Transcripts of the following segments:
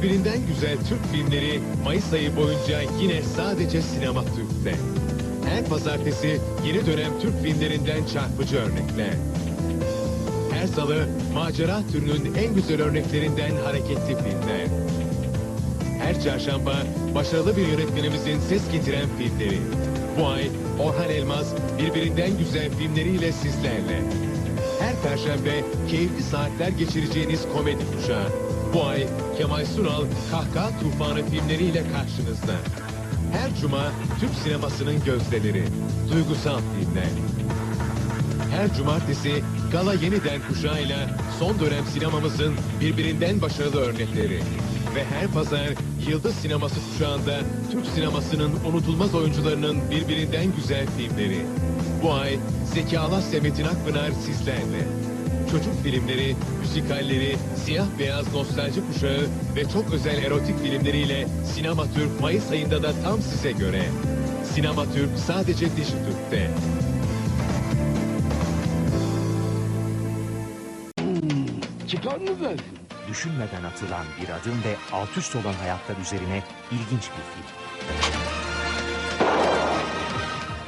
güzel Türk filmleri Mayıs ayı boyunca yine sadece Sinema Türk'te. Her pazartesi yeni dönem Türk filmlerinden çarpıcı örnekler. Her salı macera türünün en güzel örneklerinden hareketli filmler. Her çarşamba başarılı bir yönetmenimizin ses getiren filmleri. Bu ay Orhan Elmaz birbirinden güzel filmleriyle sizlerle. Her perşembe keyifli saatler geçireceğiniz komedi kuşağı. Bu ay Kemal Sunal Kahkaha Tufanı filmleriyle karşınızda. Her cuma Türk sinemasının gözdeleri. Duygusal filmler. Her cumartesi Gala Yeniden kuşağıyla son dönem sinemamızın birbirinden başarılı örnekleri. Ve her pazar Yıldız Sineması kuşağında Türk sinemasının unutulmaz oyuncularının birbirinden güzel filmleri. Bu ay Zeki Alasya Metin Akpınar sizlerle. Çocuk filmleri, müzikalleri, siyah beyaz nostalji kuşağı ve çok özel erotik filmleriyle Sinema Türk Mayıs ayında da tam size göre. Sinema Türk sadece Dijitürk'te. Çıkar mı versin? Düşünmeden atılan bir adım ve alt üst olan hayatlar üzerine ilginç bir film.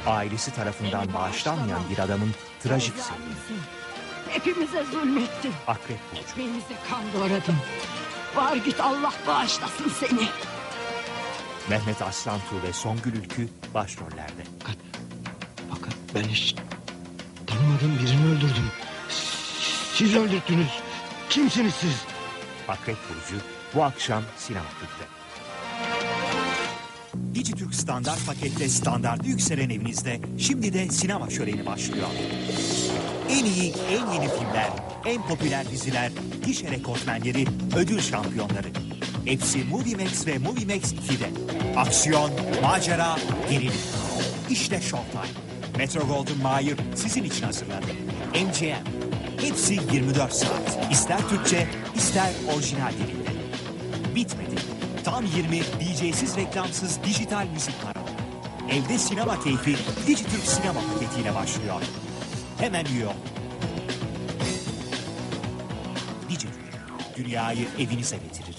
Ailesi tarafından bağışlanmayan bir adamın trajik serüveni. Hepimize zulmettin. Akrep Burcu. Ekmeğimize kan doğradın. Var git Allah bağışlasın seni. Mehmet Aslantuğ ve Songül Ülkü başrollerde. Fakat, fakat ben hiç tanımadığım birini öldürdüm. Siz öldürdünüz. Kimsiniz siz? Akrep Burcu bu akşam Sinema Türk'te. Dijitürk standart pakette standartı yükselen evinizde şimdi de sinema şöleni başlıyor. En iyi, en yeni filmler, en popüler diziler, gişe rekortmenleri, ödül şampiyonları. Hepsi Moviemax ve Moviemax 2'de. Aksiyon, macera, gerilim. İşte Showtime. Metro Goldwyn Mayer sizin için hazırladı. MGM. Hepsi 24 saat. İster Türkçe, ister orijinal dilinde. Bitmedi. Tam 20 DJ'siz reklamsız dijital müzik kanalı. Evde sinema keyfi Dijitürk sinema paketiyle başlıyor. Hemen üye ol. Dijitürk. Dünyayı evinize getirir.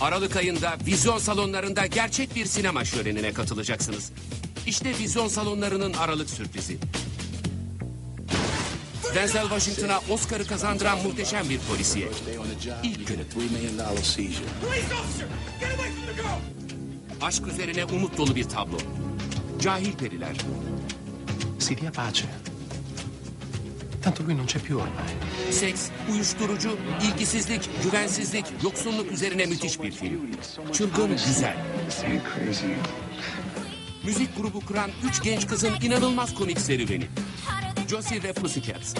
Aralık ayında vizyon salonlarında gerçek bir sinema şölenine katılacaksınız. İşte vizyon salonlarının Aralık sürprizi. Denzel Washington'a Oscar'ı kazandıran muhteşem bir polisiye. İlk günü. Aşk üzerine umut dolu bir tablo. Cahil periler, Si dia pace. Tanto lui non c'è più ormai. seks, uyuşturucu, ilgisizlik, güvensizlik, yoksunluk üzerine müthiş bir film. Çılgın güzel. Müzik grubu kuran üç genç kızın inanılmaz komik serüveni. Josie ve Pussycats.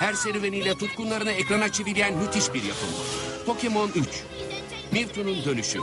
Her serüveniyle tutkunlarını ekrana çivileyen müthiş bir yapım. Pokemon 3. Mewtwo'nun dönüşü.